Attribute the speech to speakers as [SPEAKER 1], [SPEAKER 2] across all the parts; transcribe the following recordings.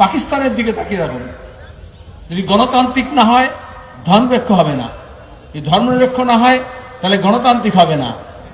[SPEAKER 1] পাকিস্তানের দিকে তাকিয়ে রাখুন যদি গণতান্ত্রিক না হয় ধর্মনিরপেক্ষ হবে না। যদি ধর্মনিরপেক্ষ না হয়, তাহলে গণতান্ত্রিক হবে না।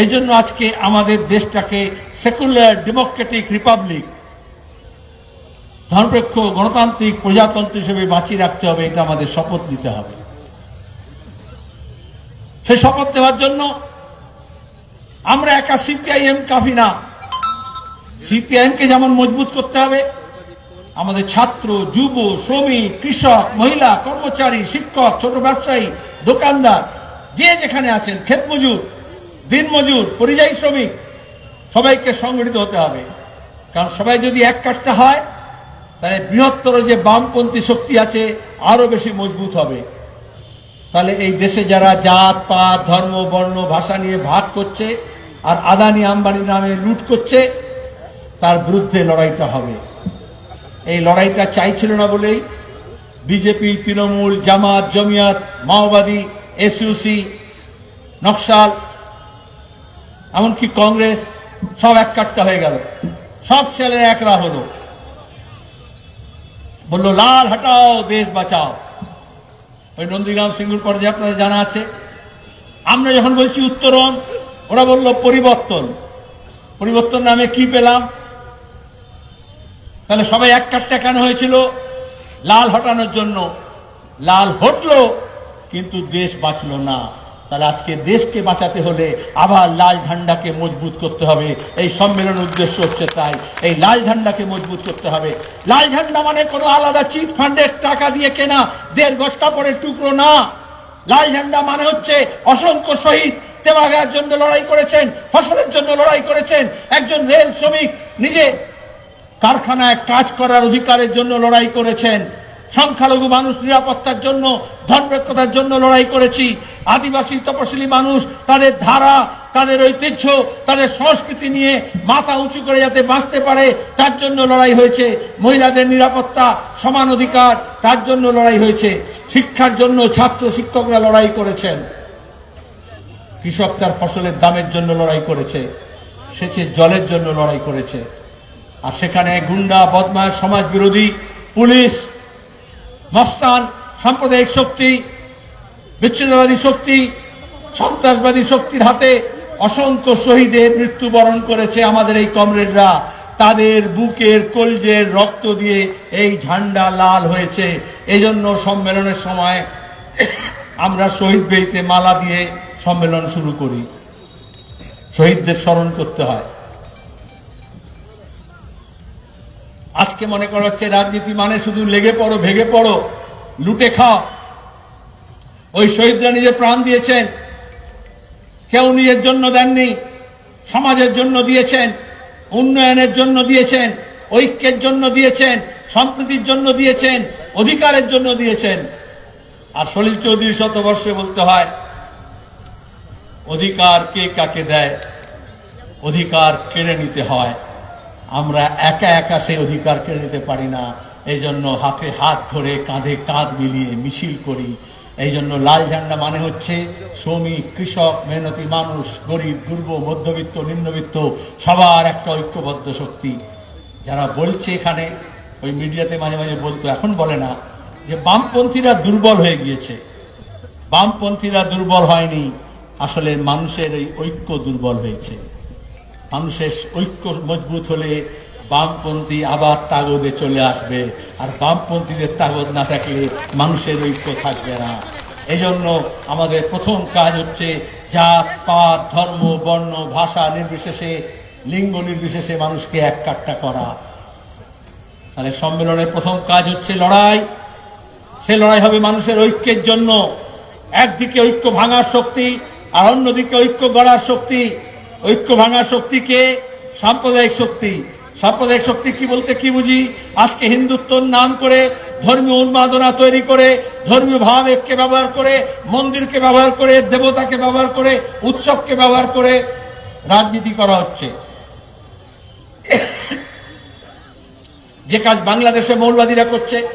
[SPEAKER 1] এই জন্য আজকে আমাদের দেশটাকে সেকুলার ডেমোক্রেটিক রিপাবলিক ধর্মনিরপেক্ষ গণতান্ত্রিক প্রজাতন্ত্র হিসেবে বাঁচিয়ে রাখতে হবে, এটা আমাদের শপথ নিতে হবে। সে শপথ নেওয়ার জন্য আমরা একা সিপিআইএম কাফি না। সিপিআইএম কে যেমন মজবুত করতে হবে আমাদের ছাত্র, যুব, শ্রমিক, কৃষক, মহিলা, কর্মচারী, শিক্ষক, ছোট ব্যবসায়ী, দোকানদার, যে যেখানে আছেন, ক্ষেত মজুর, দিন মজুর, পরিযায়ী শ্রমিক, সবাইকে সংগঠিত হতে হবে। কারণ সবাই যদি এক কাটতে হয়, তাহলে বৃহত্তর যে বামপন্থী শক্তি আছে, আরও বেশি মজবুত হবে। তাহলে এই দেশে যারা জাত, পাত, ধর্ম, বর্ণ, ভাষা নিয়ে ভাগ করছে, আর আদানি আম্বানি নামে লুট করছে, তার বিরুদ্ধে লড়াইটা হবে। এই লড়াইটা চাইছিল না বলেই বিজেপি, তৃণমূল, জামাত, জমিয়াত, মাওবাদী এসইউসি নকশাল, এমনকি কংগ্রেস, সব এক কাট্টা হয়ে গেল। সব ছেলে একরা হলো। বলল, লাল, হটাও, দেশ বাঁচাও। ওই নন্দীগ্রাম সিঙ্গুর পর্যায়ে আপনাদের জানা আছে। আমরা যখন বলছি উত্তরণ, ওরা বলল, পরিবর্তন। পরিবর্তন নামে কি পেলাম? তাহলে সবাই এক কাটটা কেন হয়েছিল? লাল হটানোর জন্য। লাল হটলো, কিন্তু দেশ বাঁচলো না। তাহলে আজকে দেশকে বাঁচাতে হলে আবার লাল ঝান্ডাকে মজবুত করতে হবে। এই সম্মেলনের উদ্দেশ্য হচ্ছে তাই। এই লাল ঝান্ডাকে মজবুত করতে হবে। লাল ঝান্ডা মানে কোনো আলাদা চিট ফান্ডের টাকা দিয়ে কেনা, দেড় গজ কাপড়ের টুকরো না। লাল ঝান্ডা মানে হচ্ছে অসংখ্য শহীদ তেবাগার জন্য লড়াই করেছেন, ফসলের জন্য লড়াই করেছেন। একজন রেল শ্রমিক নিজে কারখানায় কাজ করার অধিকারের জন্য লড়াই করেছেন। সংখ্যালঘু মানুষ নিরাপত্তার জন্য ধর্মরক্ষতার জন্য লড়াই করেছি। আদিবাসী, তপশিলি মানুষ, তাদের ধারা, তাদের ঐতিহ্য, তাদের সংস্কৃতি নিয়ে মাথা উঁচু করে যাতে বাঁচতে পারে, তার জন্য লড়াই হয়েছে। মহিলাদের নিরাপত্তা, সমান অধিকার, তার জন্য লড়াই হয়েছে। শিক্ষার জন্য ছাত্র শিক্ষকরা লড়াই করেছেন। কৃষক তার ফসলের দামের জন্য লড়াই করেছে। সেচের জলের জন্য লড়াই করেছে। আর সেখানে গুন্ডা বদমাস সমাজ বিরোধী পুলিশ, মস্তান, সাম্প্রদায়িক শক্তি, বিচ্ছিন্নবাদী শক্তি, সন্ত্রাসবাদী শক্তির হাতে অসংখ্য শহীদের মৃত্যুবরণ করেছে আমাদের এই কমরেডরা। তাদের বুকের কলজের রক্ত দিয়ে এই ঝান্ডা লাল হয়েছে। এজন্য সম্মেলনের সময় আমরা শহীদ বেইতে মালা দিয়ে সম্মেলন শুরু করি। শহীদদের স্মরণ করতে হয়। আজকে মনে করা হচ্ছে রাজনীতি মানে শুধু লেগে পড়ো, ভেগে পড়ো, লুটে খাও। ওই শহীদরা নিজে প্রাণ দিয়েছেন। কেউ নিজের জন্য দেননি, সমাজের জন্য দিয়েছেন, উন্নয়নের জন্য দিয়েছেন, ঐক্যের জন্য দিয়েছেন, সম্প্রীতির জন্য দিয়েছেন, অধিকারের জন্য দিয়েছেন। আর সলিল চৌধুরী শতবর্ষে বলতে হয়, অধিকার কে কাকে দেয়? অধিকার কেড়ে নিতে হয়। আমরা একা একা সেই অধিকার কেড়ে নিতে পারি না। এই জন্য হাতে হাত ধরে, কাঁধে কাঁধ মিলিয়ে মিছিল করি। এই জন্য লাল ঝান্ডা মানে হচ্ছে শ্রমিক, কৃষক, মেহনতি মানুষ, গরিব, দুর্ব, মধ্যবিত্ত, নিম্নবিত্ত, সবার একটা ঐক্যবদ্ধ শক্তি। যারা বলছে এখানে, ওই মিডিয়াতে মাঝে মাঝে বলতো, এখন বলে না, যে বামপন্থীরা দুর্বল হয়ে গিয়েছে। বামপন্থীরা দুর্বল হয়নি, আসলে মানুষের এই ঐক্য দুর্বল হয়েছে। মানুষের ঐক্য মজবুত হলে বামপন্থী আবার তাগদে চলে আসবে। আর বামপন্থীদের তাগদ না থাকলে মানুষের ঐক্য থাকবে না। এই জন্য আমাদের প্রথম কাজ হচ্ছে জাত, পাত, ধর্ম, বর্ণ, ভাষা নির্বিশেষে, লিঙ্গ নির্বিশেষে মানুষকে এক কাট্টা করা। তাহলে সম্মেলনের প্রথম কাজ হচ্ছে লড়াই। সে লড়াই হবে মানুষের ঐক্যের জন্য। একদিকে ঐক্য ভাঙার শক্তি, আর অন্যদিকে ঐক্য গড়ার শক্তি। ঐক্য ভাঙার শক্তিকে সাম্প্রদায়িক শক্তি। সাম্প্রদায়িক শক্তি কি বলতে কি বুঝি? আজকে হিন্দুত্বর নাম করে, ধর্মীয় উন্মাদনা তৈরি করে, ধর্মীয় ভাবেকে ব্যবহার করে, মন্দিরকে ব্যবহার করে, দেবতাকে ব্যবহার করে, উৎসবকে ব্যবহার করে রাজনীতি করা হচ্ছে। যে কাজ বাংলাদেশে মৌলবাদীরা করছে,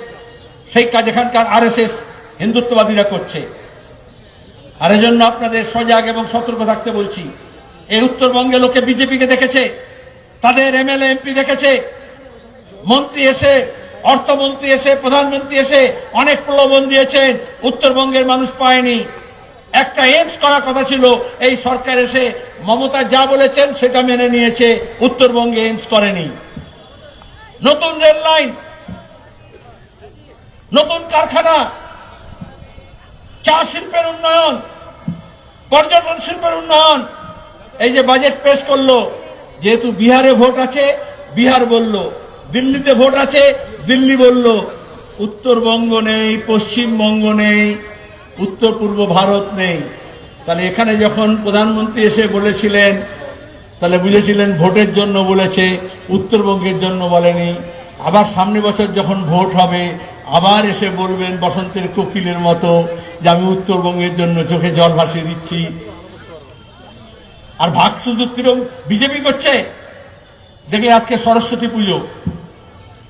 [SPEAKER 1] সেই কাজ এখানকার আরএসএস হিন্দুত্ববাদীরা করছে। আর এজন্য আপনাদের সজাগ এবং সতর্ক থাকতে বলছি। এই উত্তরবঙ্গে লোকে বিজেপিকে দেখেছে, তাদের এমএলএ, এমপি দেখেছে। মন্ত্রী এসে, অর্থমন্ত্রী এসে, প্রধানমন্ত্রী এসে অনেক প্রলোভন দিয়েছেন, উত্তরবঙ্গের মানুষ পায়নি। একটা এমস করার কথা ছিল, এই সরকার এসে মমতা যা বলেছেন সেটা মেনে নিয়েছে, উত্তরবঙ্গে এইমস করেনি। নতুন রেল লাইন, নতুন কারখানা, চা শিল্পের উন্নয়ন, পর্যটন শিল্পের উন্নয়ন এই যে বাজেট পেশ করল, যেহেতু বিহারে ভোট আছে, বিহার বলল, দিল্লিতে ভোট আছে, দিল্লি বলল, উত্তরবঙ্গ নেই, পশ্চিমবঙ্গ নেই, উত্তর পূর্ব ভারত নেই। তাহলে এখানে যখন প্রধানমন্ত্রী এসে বলেছিলেন, তাহলে বুঝেছিলেন ভোটের জন্য বলেছে, উত্তরবঙ্গের জন্য বলেনি। আবার সামনে বছর যখন ভোট হবে, আবার এসে বলবেন বসন্তের কোকিলের মতো যে আমি উত্তরবঙ্গের জন্য চোখে জল ভাসিয়ে দিচ্ছি। আর ভাগ সুযোগ কিরম বিজেপি করছে। দেখে আজকে সরস্বতী পুজো।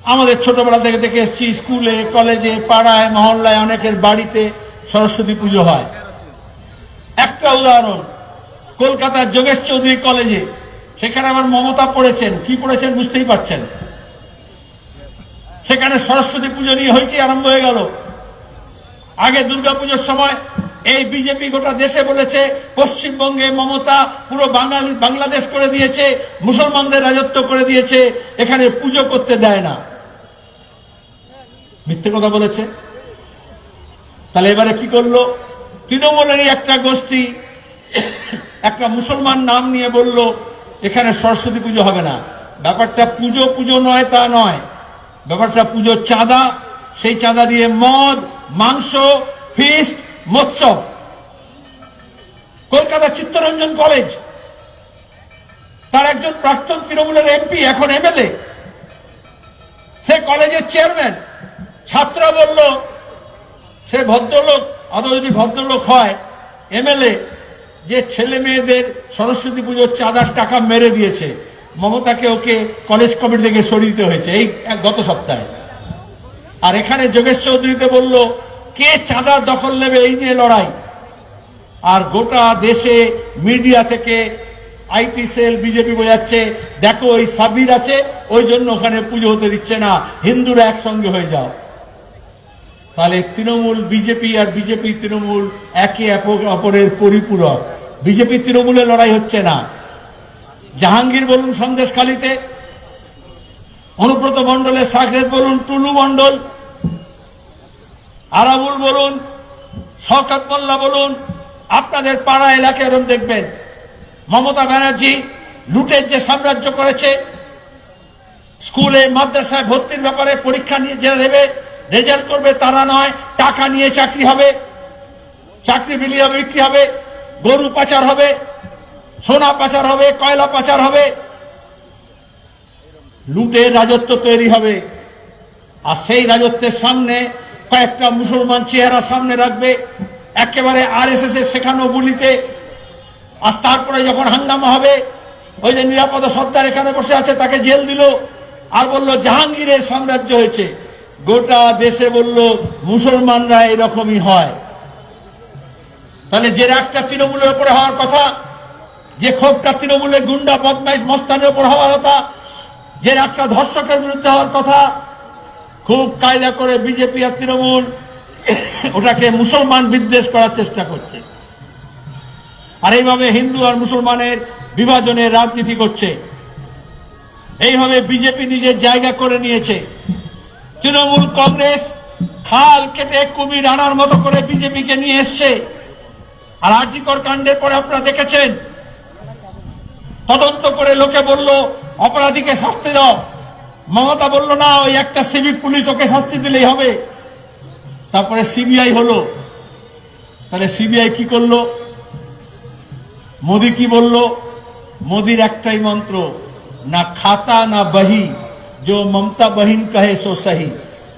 [SPEAKER 1] আমাদের ছোটবেলা থেকে দেখে এসেছি, স্কুলে, কলেজে, পাড়ায়, মহল্লায় অনেকের বাড়িতে সরস্বতী পুজো হয়। একটা উদাহরণ, কলকাতার যোগেশ চৌধুরী কলেজে। সেখানে আবার মমতা পড়েছেন। কি পড়েছেন বুঝতেই পারছেন? সেখানে সরস্বতী পুজো নিয়ে হয়েছে আরম্ভ হয়ে গেল। আগে দুর্গাপুজোর সময় এই বিজেপি গোটা দেশে বলেছে, পশ্চিমবঙ্গে মমতা পুরো বাঙালি, বাংলাদেশ করে দিয়েছে, মুসলমানদের রাজত্ব করে দিয়েছে, এখানে পুজো করতে দেয় না। মিথ্যে কথা বলেছে। তাহলে এবারে কি করল? তৃণমূলেরই একটা গোষ্ঠী, একটা মুসলমান নাম নিয়ে বলল, এখানে সরস্বতী পুজো হবে না। ব্যাপারটা পুজো পুজো নয় তা নয়। ব্যাপারটা পুজোর চাঁদা, সেই চাঁদা দিয়ে মদ, মাংস ফিস্ট মৎসব। কলকাতা চিত্তরঞ্জন কলেজ। তার একজন প্রাক্তন তৃণমূলের এমপি এখন এমএলএ সে কলেজের চেয়ারম্যান ছাত্র বলল, সে ভদ্রলোক, আদৌ যদি ভদ্রলোক হয় এমএলএ যে ছেলে মেয়েদের সরস্বতী পুজোর চাঁদার টাকা মেরে দিয়েছে, মমতাকে ওকে কলেজ কমিটি থেকে সরিয়ে দিতে হয়েছে, এই গত সপ্তাহে। আর এখানে যোগেশ চৌধুরীতে বলল কে চাঁদার দখল নেবে এই নিয়ে লড়াই? আর গোটা দেশে মিডিয়া থেকে আইটি সেল, বিজেপি বোঝাচ্ছে, দেখো ওই সাবির আছে, ওই জন্য ওখানে পুজো হতে দিচ্ছে না, হিন্দুরা একসঙ্গে হয়ে যাও। তাহলে তৃণমূল বিজেপি আর বিজেপি তৃণমূল একে অপ- অপরের পরিপূরক। বিজেপি তৃণমূলের লড়াই হচ্ছে না। জাহাঙ্গীর বলুন সন্দেশখালিতে, অনুব্রত মণ্ডলের সাকরেত বলুন, টুলু মণ্ডল আরাবুল বলুন, শওকত মোল্লা বলুন, আপনাদের পাড়া এলাকায় এরম দেখবেন। মমতা ব্যানার্জি লুটের যে সাম্রাজ্য করেছে, স্কুলে, মাদ্রাসায় ভর্তির ব্যাপারে পরীক্ষা নিয়ে যে দেবে, রেজাল্ট করবে তারা নয়, টাকা নিয়ে চাকরি হবে, চাকরি বিলিয়ে বিক্রি হবে, গরু পাচার হবে, সোনা পাচার হবে, কয়লা পাচার হবে। লুটের রাজত্ব তৈরি হবে। আর সেই রাজত্বের সামনে কয়েকটা মুসলমান চেহারা সামনে রাখবে, একেবারে আর এস এস এর শেখানো বুলিতে আর তারপরে যখন হাঙ্গামা হবে, ওই যে নিরাপদ সর্দার এখানে বসে আছে, তাকে জেল দিল। আর বলল, জাহাঙ্গীরের সাম্রাজ্য হয়েছে। গোটা দেশে বলল, মুসলমানরা এরকমই হয়। তাহলে যে রাগটা তৃণমূলের উপরে হওয়ার কথা, যে ক্ষোভটা তৃণমূলের গুন্ডা, বদমাইশ, মস্তানের উপর হওয়ার কথা, যে রাগটা ধর্ষকের বিরুদ্ধে হওয়ার কথা খুব কায়দা করে বিজেপি আর তৃণমূল ওটাকে মুসলমান বিদ্বেষ করার চেষ্টা করছে। আর এইভাবে হিন্দু আর মুসলমানের বিভাজনের রাজনীতি করছে। এইভাবে বিজেপি নিজের জায়গা করে নিয়েছে। তৃণমূল কংগ্রেস খাল কেটে কুমির আনার মতো করে বিজেপিকে নিয়ে এসছে। আর আর্জিকর কাণ্ডের পরে আপনারা দেখেছেন? তদন্ত করে লোকে বলল, অপরাধীকে শাস্তি দাও। মমতা বলল, না, ওই একটা সিভিক পুলিশ ওকে শাস্তি দিলেই হবে। তারপরে সিবিআই হলো। তাহলে সিবিআই কি করল? মোদি কি বলল? মোদির একটাই মন্ত্র, না খাতা, না বহি जो মমতা বহিন কহে সো সহি।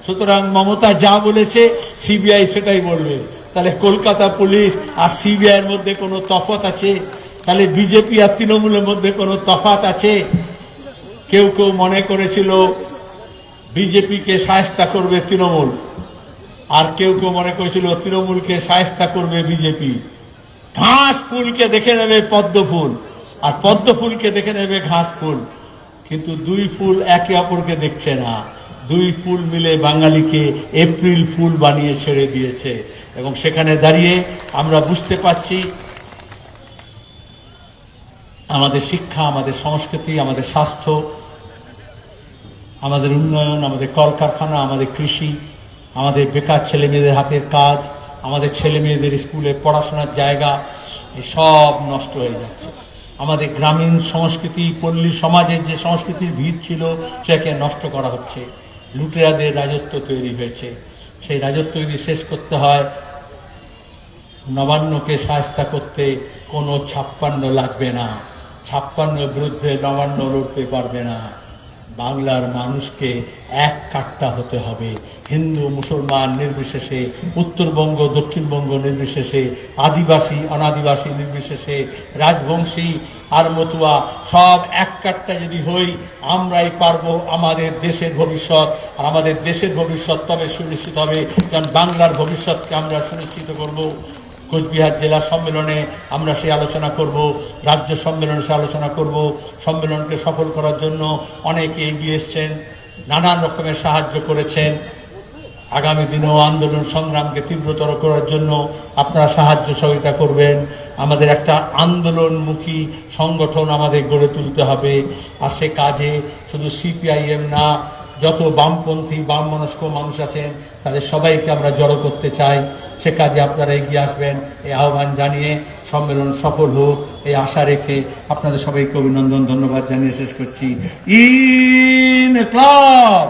[SPEAKER 1] সুতরাং মমতা যা বলেছে সিবিআই সেটাই বলবে। তাহলে কলকাতা পুলিশ আর সিবিআই এর মধ্যে কোনো তফাত আছে? তাহলে বিজেপি আর তৃণমূলের মধ্যে কোনো তফাত আছে? কেউ কেউ মনে করেছিল বিজেপিকে সায়স্তা করবে তৃণমূল। আর কেউ কেউ মনে করেছিল তৃণমূলকে সায়স্তা করবে বিজেপি। ঘাস ফুলকে দেখে নেবে পদ্ম ফুল, আর পদ্ম ফুলকে দেখে নেবে ঘাস ফুল। কিন্তু দুই ফুল একে অপরকে দেখছে না। দুই ফুল মিলে বাঙালিকে এপ্রিল ফুল বানিয়ে ছেড়ে দিয়েছে। এবং সেখানে দাঁড়িয়ে আমরা বুঝতে পারছি আমাদের শিক্ষা, আমাদের সংস্কৃতি, আমাদের স্বাস্থ্য, আমাদের উন্নয়ন, আমাদের কলকারখানা, আমাদের কৃষি, আমাদের বেকার ছেলে মেয়েদের হাতের কাজ, আমাদের ছেলে মেয়েদের স্কুলে পড়াশোনার জায়গা সব নষ্ট হয়ে যাচ্ছে। আমাদের গ্রামীণ সংস্কৃতি, পল্লী সমাজের যে সংস্কৃতির ভিত ছিল সেটাকে নষ্ট করা হচ্ছে। লুটেরাদের রাজত্ব তৈরি হয়েছে। সেই রাজত্ব যদি শেষ করতে হয়, নবান্নকে সাহস্তা করতে কোনো ছাপ্পান্ন লাগবে না। ছাপ্পান্নের বিরুদ্ধে নবান্ন লড়তে পারবে না। বাংলার মানুষকে এক কাট্টা হতে হবে। হিন্দু, মুসলমান নির্বিশেষে, উত্তরবঙ্গ, দক্ষিণবঙ্গ নির্বিশেষে, আদিবাসী, অনাদিবাসী নির্বিশেষে, রাজবংশী, আর মতুয়া, সব এক কাট্টা যদি হই, আমরাই পারব আমাদের দেশের ভবিষ্যৎ। আর আমাদের দেশের ভবিষ্যৎ তবে সুনিশ্চিত হবে, কারণ বাংলার ভবিষ্যৎকে আমরা সুনিশ্চিত করব। কোচবিহার জেলা সম্মেলনে আমরা সেই আলোচনা করব, রাজ্য সম্মেলনে সে আলোচনা করব, সম্মেলনকে সফল করার জন্য অনেকে এগিয়ে এসছেন, নানান রকমের সাহায্য করেছেন। আগামী দিনেও আন্দোলন সংগ্রামকে তীব্রতর করার জন্য আপনারা সাহায্য সহযোগিতা করবেন। আমাদের একটা আন্দোলনমুখী সংগঠন আমাদের গড়ে তুলতে হবে। আর সে কাজে শুধু সিপিআইএম না যত বামপন্থী বাম মনস্ক মানুষ আছেন, তাদের সবাইকে আমরা জড়ো করতে চাই। সে কাজে আপনারা এগিয়ে আসবেন। এই আহ্বান জানিয়ে সম্মেলন সফল হোক, এই আশা রেখে আপনাদের সবাইকে অভিনন্দন, ধন্যবাদ জানিয়ে শেষ করছি। In club!